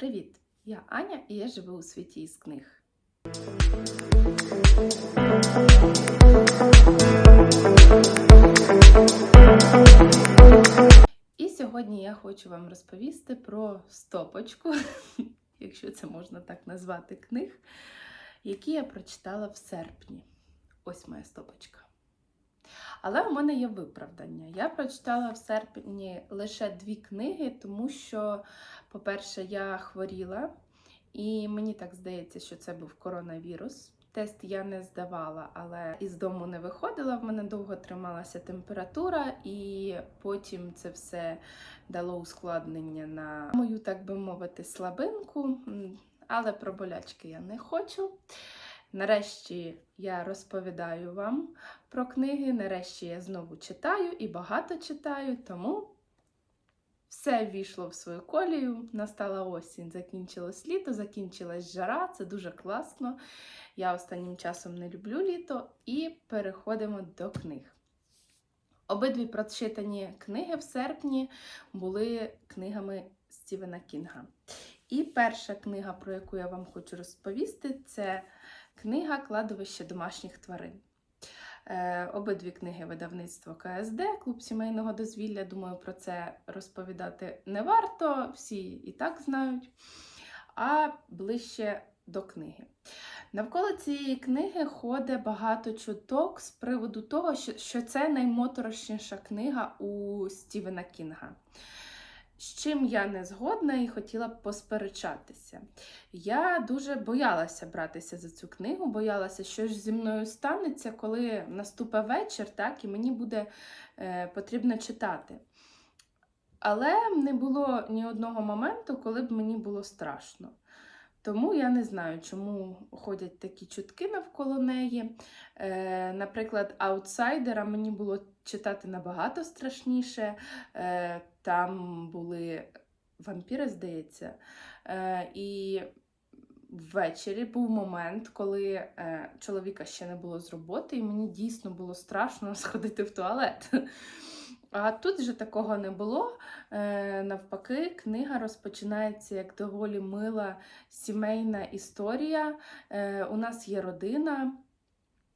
Привіт! Я Аня і я живу у світі із книг. І сьогодні я хочу вам розповісти про стопочку, якщо це можна так назвати, книг, які я прочитала в серпні. Ось моя стопочка. Але у мене є виправдання. Я прочитала в серпні лише дві книги, тому що, по-перше, я хворіла, і мені так здається, що це був коронавірус. Тест я не здавала, але із дому не виходила. В мене довго трималася температура, і потім це все дало ускладнення на мою, так би мовити, слабинку. Але про болячки я не хочу. Нарешті я розповідаю вам про книги. Нарешті я знову читаю і багато читаю, тому все ввійшло в свою колію. Настала осінь, закінчилось літо, закінчилась жара, це дуже класно. Я останнім часом не люблю літо, і переходимо до книг. Обидві прочитані книги в серпні були книгами Стівена Кінга. І перша книга, про яку я вам хочу розповісти, це книга Кладовище домашніх тварин. Е, Обидві книги видавництва КСД, клуб сімейного дозвілля. Думаю, про це розповідати не варто, всі і так знають. А ближче до книги. Навколо цієї книги ходить багато чуток з приводу того, що це наймоторошніша книга у Стівена Кінга. З чим я не згодна і хотіла б посперечатися. Я дуже боялася братися за цю книгу, боялася, що ж зі мною станеться, коли наступить вечір, так, і мені буде е, потрібно читати. Але не було ні одного моменту, коли б мені було страшно. Тому я не знаю, чому ходять такі чутки навколо неї. Е, наприклад, аутсайдера мені було читати набагато страшніше. Е, там були вампіри, здається. Е, і ввечері був момент, коли е, чоловіка ще не було з роботи, і мені дійсно було страшно сходити в туалет. А тут же такого не було. Е, навпаки, книга розпочинається як доволі мила сімейна історія. Е, у нас є родина.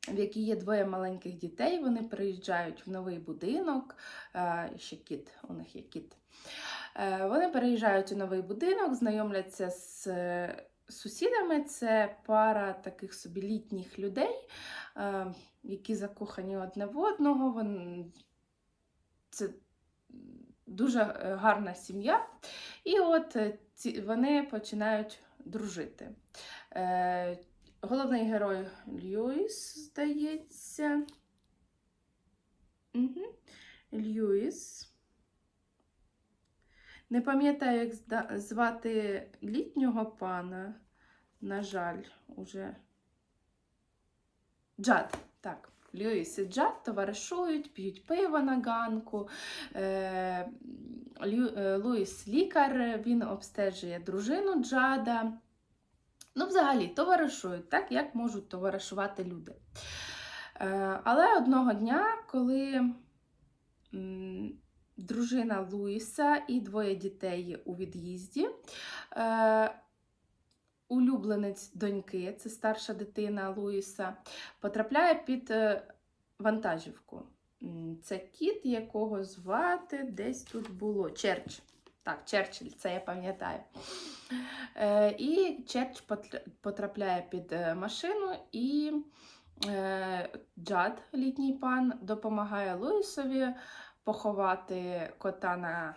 В якій є двоє маленьких дітей, вони приїжджають в новий будинок, е, ще кіт, у них є кіт. Вони переїжджають у новий будинок, знайомляться з сусідами. Це пара таких собі літніх людей, які закохані одне в одного. Вон- Це дуже е, гарна сім'я. І от е, ці, вони починають дружити. Е, Головний герой Льюіс, здається. Угу. Льюіс. Не пам'ятаю, як звати літнього пана. На жаль, уже. Джад. Так. Льюіс і Джад товаришують, п'ють пиво на ганку. Е, е, Луїс лікар, він обстежує дружину Джада. Ну, взагалі, товаришують, так, як можуть товаришувати люди. Е, але одного дня, коли дружина Луїса і двоє дітей у від'їзді, улюбленець доньки, це старша дитина Луїса, потрапляє під е, вантажівку. Це кіт, якого звати десь тут було. Черч. Так, Черчилль, це я пам'ятаю. Е, і Черч потрапляє під е, машину, і Джад, літній пан, допомагає Луїсові поховати кота на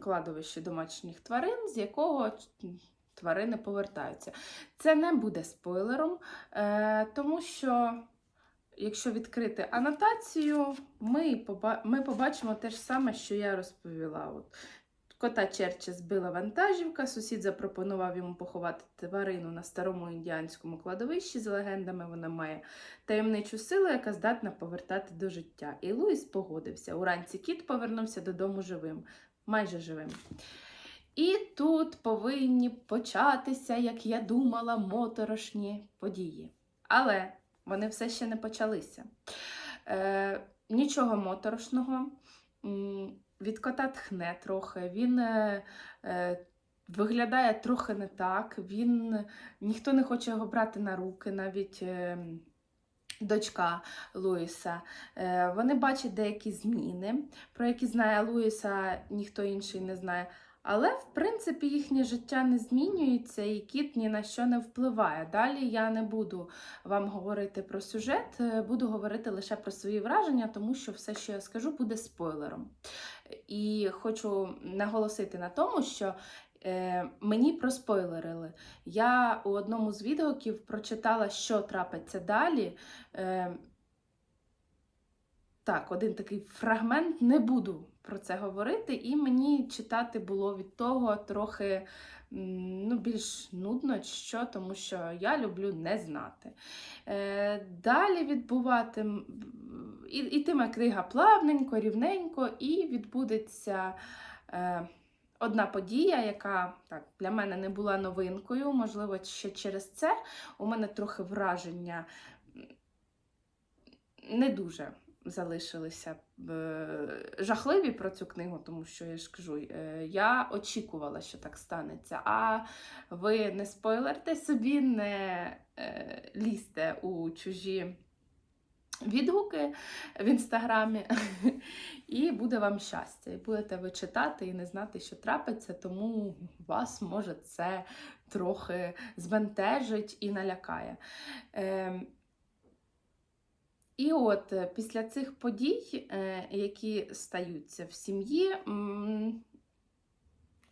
кладовищі домашніх тварин, з якого тварини повертаються. Це не буде спойлером, е, тому що. Якщо відкрити анотацію, ми, поба- ми побачимо те ж саме, що я розповіла. От, Кота Черча збила вантажівка, сусід запропонував йому поховати тварину на старому індіанському кладовищі. За легендами, вона має таємничу силу, яка здатна повертати до життя. І Луїс погодився. Уранці кіт повернувся додому живим, майже живим. І тут повинні початися, як я думала, моторошні події. Але вони все ще не почалися. Е, нічого моторошного. Від кота тхне трохи. Він е, е, виглядає трохи не так. Він ніхто не хоче його брати на руки, навіть. е, Дочка Луїса, Е, вони бачать деякі зміни, про які знає Луїса, ніхто інший не знає. Але, в принципі, їхнє життя не змінюється, і кіт ні на що не впливає. Далі я не буду вам говорити про сюжет, е, буду говорити лише про свої враження, тому що все, що я скажу, буде спойлером. І хочу наголосити на тому, що е, мені проспойлерили. Я у одному з відгуків прочитала, що трапиться далі. Е, так, один такий фрагмент, не буду про це говорити, і мені читати було від того трохи ну, більш нудно, що, тому що я люблю не знати. Е, далі відбуватим, і, ітиме книга плавненько, рівненько, і відбудеться. Е, Одна подія, яка так для мене не була новинкою, можливо, ще через це у мене трохи враження не дуже залишилися е, жахливі про цю книгу, тому що я ж кажу, е, я очікувала, що так станеться. А ви не спойлерте собі, не е, лізьте у чужі. Відгуки в інстаграмі, і буде вам щастя. І будете ви читати і не знати, що трапиться, тому вас може це трохи збентежить і налякає. І от е, після цих подій, е, які стаються в сім'ї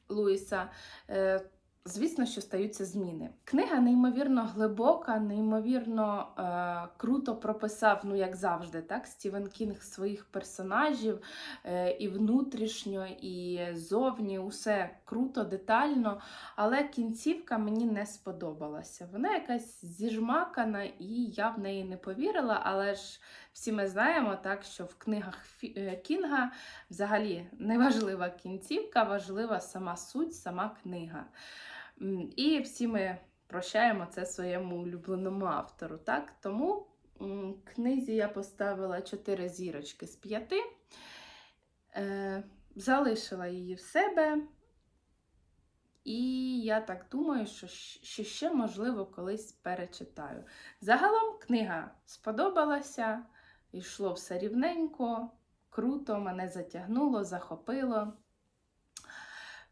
Луїса, е, звісно, що стаються зміни. Книга неймовірно глибока, неймовірно е, круто прописав, ну як завжди, так, Стівен Кінг своїх персонажів е, і внутрішньо, і зовні, усе круто, детально. Але кінцівка мені не сподобалася. Вона якась зіжмакана, і я в неї не повірила, але ж всі ми знаємо, так, що в книгах е, Кінга взагалі не важлива кінцівка, важлива сама суть, сама книга. І всі ми прощаємо це своєму улюбленому автору. Так? Тому книзі я поставила 4 зірочки з 5. Е, залишила її в себе. І я так думаю, що, що ще, можливо, колись перечитаю. Загалом книга сподобалася, йшло все рівненько, круто, мене затягнуло, захопило.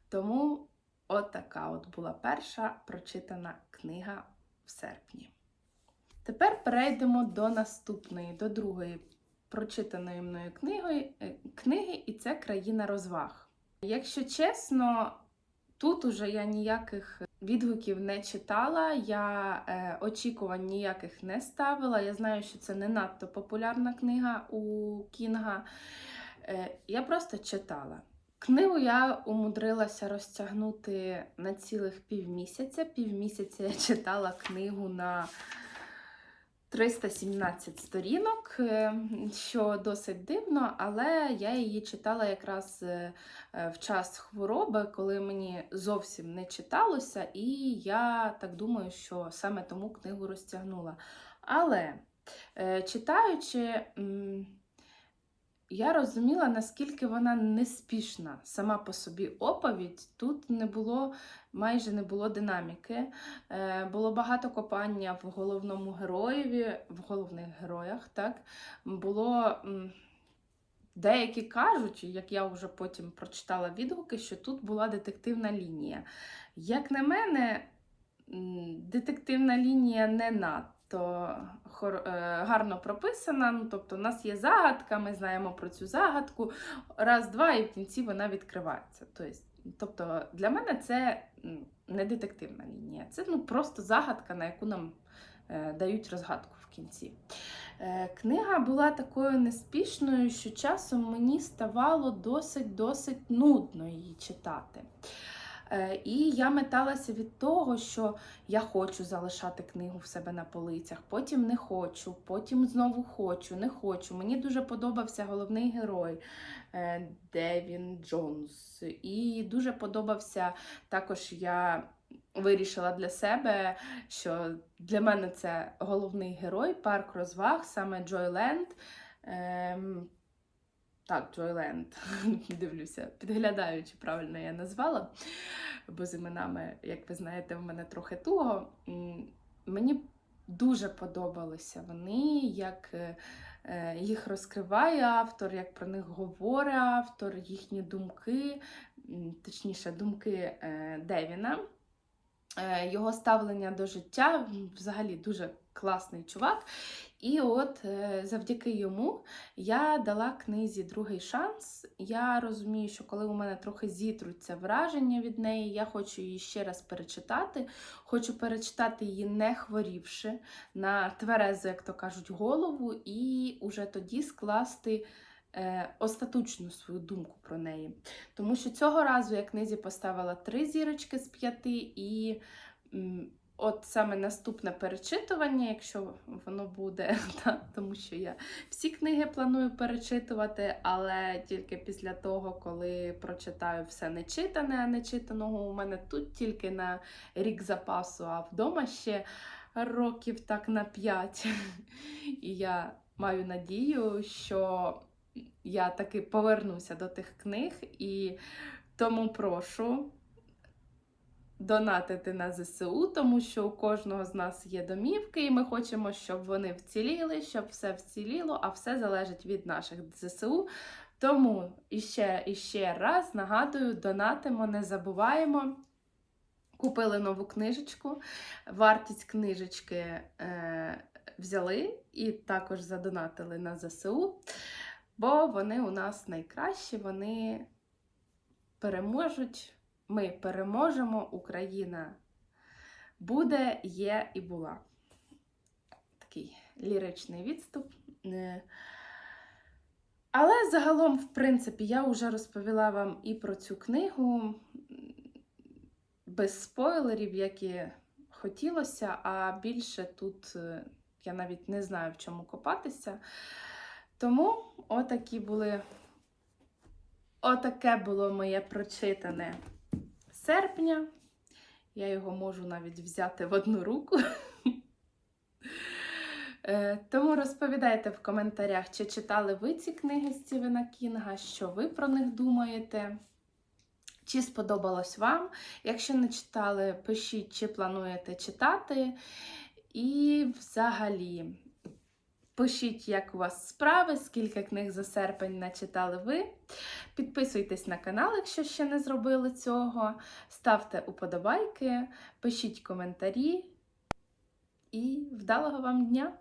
Тому от от була перша прочитана книга в серпні. Тепер перейдемо до наступної, до другої прочитаної мною книги, е, книги і це Країна розваг. Якщо чесно, тут уже я ніяких відгуків не читала, я е, очікувань ніяких не ставила. Я знаю, що це не надто популярна книга у Кінга. Е, я просто читала. Книгу я умудрилася розтягнути на цілих півмісяця. Півмісяця я читала книгу на 317 сторінок, е, що досить дивно, але я її читала якраз е, е, в час хвороби, коли мені зовсім не читалося, і я так думаю, що саме тому книгу розтягнула. Але читаючи, я розуміла, наскільки вона неспішна сама по собі оповідь. Тут не було майже не було динаміки. Е, було багато копання в головному героєві, в головних героях. так. Було деякі кажуть, як я вже потім прочитала відгуки, що тут була детективна лінія. Як на мене, детективна лінія не надто хор- е, гарно прописана. Ну, тобто, у нас є загадка, ми знаємо про цю загадку. Раз, два, і в кінці вона відкривається. Тобто, тобто для мене це не детективна лінія, це ну, просто загадка, на яку нам е, дають розгадку в кінці. Е, книга була такою неспішною, що часом мені ставало досить-досить нудно її читати. Е, І я металася від того, що я хочу залишати книгу в себе на полицях, потім не хочу, потім знову хочу, не хочу. Мені дуже подобався головний герой е, Девін Джонс. І дуже подобався також я. Вирішила для себе, що для мене це головний герой, парк розваг, саме Джойленд. Ем, Так, Джойленд. Дивлюся, підглядаю, чи правильно я назвала. Бо з іменами, як ви знаєте, в мене трохи туго. Мені дуже подобалися вони, як е, е, їх розкриває автор, як про них говорить автор, їхні думки, точніше, думки е, Девіна. Його ставлення до життя взагалі дуже класний чувак. І от е, завдяки йому я дала книзі другий шанс. Я розумію, що коли у мене трохи зітруться враження від неї, я хочу її ще раз перечитати. Хочу перечитати її не хворівши на тверезу, як то кажуть, голову, і уже тоді скласти е, остаточну свою думку про неї. Тому що цього разу я книзі поставила три зірочки з п'яти, і от саме наступне перечитування, якщо воно буде, та, тому що я всі книги планую перечитувати, але тільки після того, коли прочитаю все нечитане, а нечитаного у мене тут тільки на рік запасу, а вдома ще років так на п'ять. І я маю надію, що я таки повернуся до тих книг і тому прошу донатити на ЗСУ, тому що у кожного з нас є домівки, і ми хочемо, щоб вони вціліли, щоб все вціліло, а все залежить від наших ЗСУ. Тому іще, іще раз нагадую, донатимо, не забуваємо. Купили нову книжечку. Вартість книжечки е, взяли і також задонатили на ЗСУ, бо вони у нас найкращі, вони переможуть. Ми переможемо, Україна буде, є і була. Такий ліричний відступ. Е, Але загалом, в принципі, я вже розповіла вам і про цю книгу без спойлерів, як і хотілося, а більше тут е, я навіть не знаю, в чому копатися. Тому отакі були. Отаке було моє прочитане серпня. Я його можу навіть взяти в одну руку. Е, Тому розповідайте в коментарях, чи читали ви ці книги Стівена Кінга, що ви про них думаєте. Чи сподобалось вам? Якщо не читали, пишіть, чи плануєте читати. І взагалі, пишіть, як у вас справи, скільки книг за серпень начитали ви. Підписуйтесь на канал, якщо ще не зробили цього. Ставте уподобайки, пишіть коментарі. І вдалого вам дня!